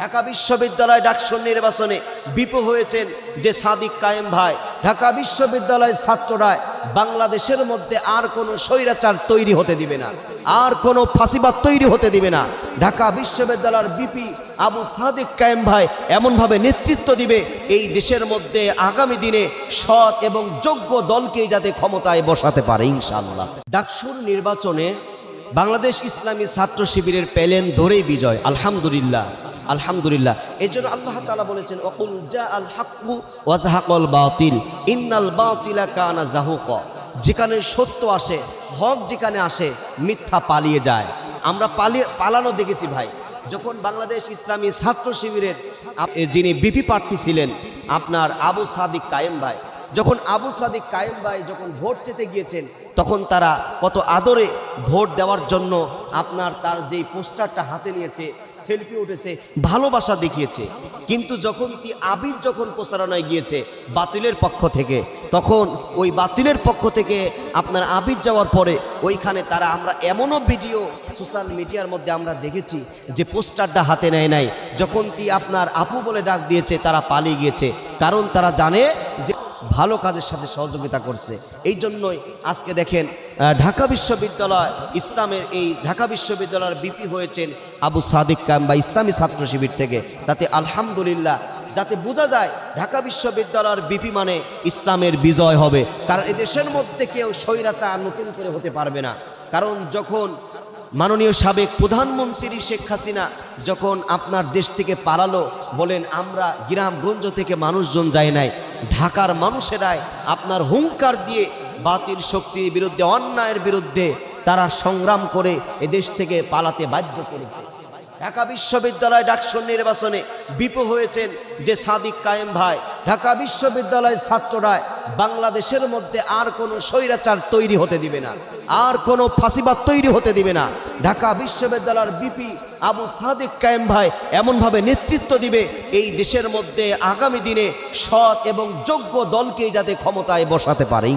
ঢাকা বিশ্ববিদ্যালয় ডাকসুর নির্বাচনে বিপো হয়েছেন যে সাদিক কায়েম ভাই। ঢাকা বিশ্ববিদ্যালয়ের ছাত্ররা বাংলাদেশের মধ্যে আর কোনো স্বৈরাচার তৈরি হতে দিবে না, আর কোনো ফাঁসিবাদ তৈরি হতে দিবে না। ঢাকা বিশ্ববিদ্যালয়ের বিপি আবু সাদিক কায়েম ভাই এমনভাবে নেতৃত্ব দিবে, এই দেশের মধ্যে আগামী দিনে সৎ এবং যোগ্য দলকেই যাতে ক্ষমতায় বসাতে পারে ইনশাল্লাহ ডাকসুর নির্বাচনে বাংলাদেশ ইসলামী ছাত্র শিবিরের প্যালেন ধরেই বিজয়, আলহামদুলিল্লাহ। আলহামদুলিল্লাহ। এই জন্য আল্লাহ তালা বলেছেন অকুল জা আল হাক্কু ওয়াজাহাকল বাতিল। ইন্নাল বাতিলা কানা জাহুক। যেখানে সত্য আসে, হক যেখানে আসে, মিথ্যা পালিয়ে যায়। আমরা পালিয়ে, পালানো দেখেছি ভাই। যখন বাংলাদেশ ইসলামী ছাত্র শিবিরের যিনি বিপি প্রার্থী ছিলেন, আপনার আবু সাদিক কায়েম ভাই। যখন আবু সাদিক কায়েম ভাই যখন ভোট চেতে গিয়েছেন, তখন তারা কত আদরে ভোট দেওয়ার জন্য আপনার তার যেই পোস্টারটা হাতে নিয়েছে, সেলফি উঠেছে, ভালোবাসা দেখিয়েছে। কিন্তু যখন কি আবির যখন প্রচারণায় গিয়েছে বাতিলের পক্ষ থেকে, তখন ওই বাতিলের পক্ষ থেকে আপনার আবির যাওয়ার পরে ওইখানে তারা আমরা এমনও ভিডিও সোশ্যাল মিডিয়ার মধ্যে আমরা দেখেছি যে পোস্টারটা হাতে নেয় নাই। যখন কি আপনার আপু বলে ডাক দিয়েছে, তারা পালিয়ে গিয়েছে। কারণ তারা জানে যে ভালো কাজের সাথে সহযোগিতা করছে। এই জন্যই আজকে দেখেন ঢাকা বিশ্ববিদ্যালয় ইসলামের এই ঢাকা বিশ্ববিদ্যালয়ের বিপি হয়েছেন আবু সাদিক কাম বা ইসলামী ছাত্র শিবির থেকে। তাতে আলহামদুলিল্লাহ, যাতে বোঝা যায় ঢাকা বিশ্ববিদ্যালয়ের বিপি মানে ইসলামের বিজয় হবে। কারণ এদেশের মধ্যে কেউ স্বৈরাচার নতুন করে হতে পারবে না। কারণ যখন মাননীয় সাবেক প্রধানমন্ত্রী শেখ হাসিনা যখন আপনার দেশ থেকে পালালো, বলেন, আমরা গ্রামগঞ্জ থেকে মানুষজন যায় নাই। ঢাকার মানুষেরাই আপনার হুঙ্কার দিয়ে বাতিল শক্তির বিরুদ্ধে, অন্যায়ের বিরুদ্ধে তারা সংগ্রাম করে এদেশ থেকে পালাতে বাধ্য করেছে। ঢাকা বিশ্ববিদ্যালয় ডাকসুর নির্বাচনে বিপ হয়েছেন যে সাদিক কায়েম ভাই। ঢাকা বিশ্ববিদ্যালয়ের ছাত্ররা বাংলাদেশের মধ্যে আর কোনো স্বৈরাচার তৈরি হতে দিবে না, আর কোনো ফাঁসিবাদ তৈরি হতে দিবে না। ঢাকা বিশ্ববিদ্যালয়ের বিপি আবু সাদেক কায়েম ভাই এমনভাবে নেতৃত্ব দিবে, এই দেশের মধ্যে আগামী দিনে সৎ এবং যোগ্য দলকেই যাতে ক্ষমতায় বসাতে পারে।